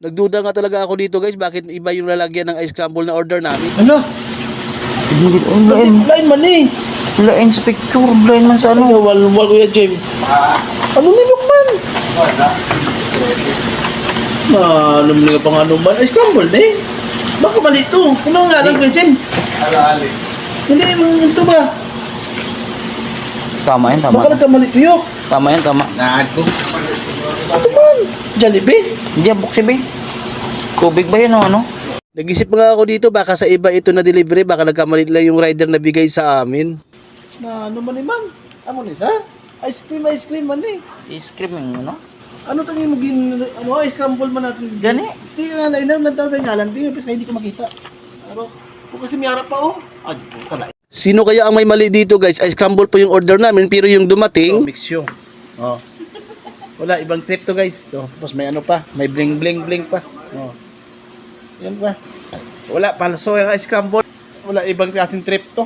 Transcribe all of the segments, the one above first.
Nagduda nga talaga ako dito guys, bakit iba yung lalagyan ng ice crumble na order namin? Ano? Hindi, blind. Blind man eh. Blind sa picture, blind man sa Ano? ano. Wal, wal, Kuya Jem. Ano ni Lukman? Na, ano mo nga pang ano man? Ay, scramble na eh. Baka mali ito. Ano nga lang, Kuya Jem? Alali. Hindi, ito ba? Tama yan, tama. Baka nagkamali yun. Tama yan, tama. Naad ko. Ito man. Jollibee. Hindi, buksi ba? Kubig ba yan o ano? Nag-isip nga ako dito, baka sa iba ito na delivery, baka nagkamali lang yung rider na bigay sa amin. Na, ano man man? Amo ni sa? Ice cream, ice cream man eh. Ice cream yung ano? Ano tangi mo gin, ano, ice crumble man natin. Gani. Di nga na, inam lang tawag ng ngalan. Di nga, hindi ko makita. Pero, kung kasi may harap pa oh. Ay, puta na. Sino kaya ang may mali dito guys? Ice crumble po yung order namin, pero yung So, dumating, mix yun. Oh. Wala, ibang trip to guys. So, tapos may ano pa, may bling bling bling pa. Oh. Yan pa. Wala, palso yung ice crumble. Wala, ibang klaseng trip to.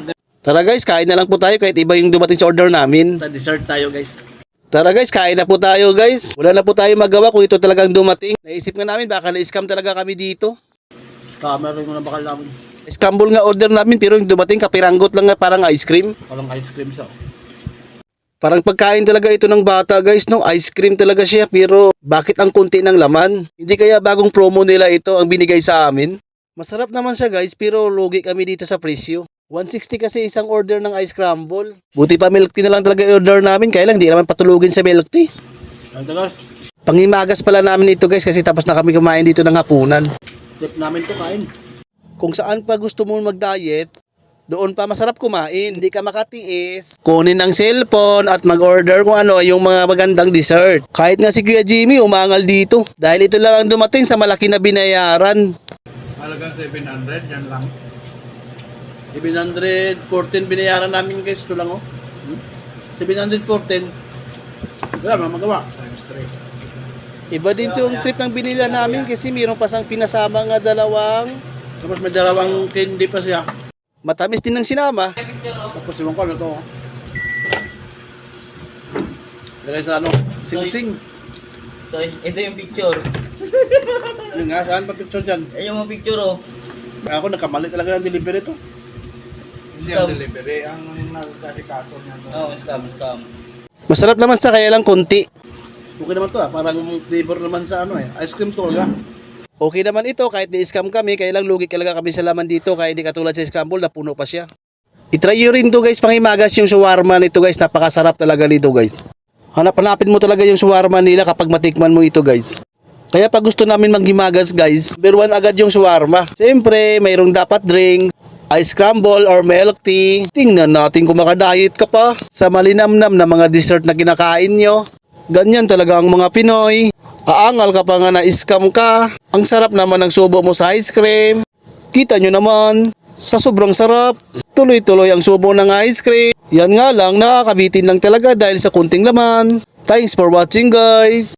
tara guys, kain na lang po tayo kahit iba yung dumating sa order namin. Sa dessert tayo guys. Tara guys, kain na po tayo guys. Wala na po tayo magawa kung ito talagang dumating. Naisip nga namin, baka na-scam talaga kami dito. Camera mo na bakal namin. Scramble nga order namin, pero yung dumating kapiranggot lang nga parang ice cream. Walang ice cream sa. Parang pagkain talaga ito ng bata guys, no? Ice cream talaga siya, pero bakit ang kunti ng laman? Hindi kaya bagong promo nila ito ang binigay sa amin? Masarap naman siya guys, pero lugi kami dito sa presyo. 160 kasi isang order ng ice crumble. Buti pa milk tea na lang talaga i-order namin, kaya lang di naman patulugin sa milk tea. Pangimagas pala namin ito guys kasi tapos na kami kumain dito ng hapunan. Trip namin to kain. Kung saan pa gusto mo mag-diet, doon pa masarap kumain, hindi ka makatiis. Kunin ang cellphone at mag-order kung ano yung mga magandang dessert. Kahit nga si Kuya Jimmy umangal dito dahil ito lang ang dumating sa malaki na binayaran. Halagang 700, yan lang. 714 binayaran namin guys. Ito lang oh. Hmm? 714. Wala, mga magawa. Times 3. Iba din yung trip ng binila namin kasi mayroon pa sang pinasama nga dalawang Tapos may dalawang candy pa siya. matamis din ng sinama. Tapos yung ko, to? oh. Lagay sa ano? Sing-sing. So, ito yung picture. Yun nga, saan pa picture dyan? Ayun yung picture oh. Ako, nakamali talaga ng delivery to. Hindi ang delivery. Ang nagkasikaso niya doon. Oh, scam, scam. Masarap naman sa kaya lang konti. Okay naman to ah. Parang flavor naman sa ano eh. Ice cream to ah. Okay naman ito kahit ni-scam kami, kaya lang lugi talaga kami sa laman dito kaya hindi katulad sa scramble na puno pa siya. I-try nyo rin to guys, pangimagas yung shawarma nito guys, napakasarap talaga nito guys. Hanap-hanapin mo talaga yung shawarma nila kapag matikman mo ito guys. Kaya pag gusto namin maghimagas guys, beruan agad yung shawarma. Siyempre, mayroong dapat drink, ice crumble or milk tea. Tingnan natin kung makadayet ka pa sa malinamnam na mga dessert na kinakain nyo. Ganyan talaga ang mga Pinoy. Aangal ka pa nga na scam ka. Ang sarap naman ng subo mo sa ice cream. Kita nyo naman, sa sobrang sarap, tuloy-tuloy ang subo ng ice cream. Yan nga lang, nakakabitin lang talaga dahil sa kunting laman. Thanks for watching guys!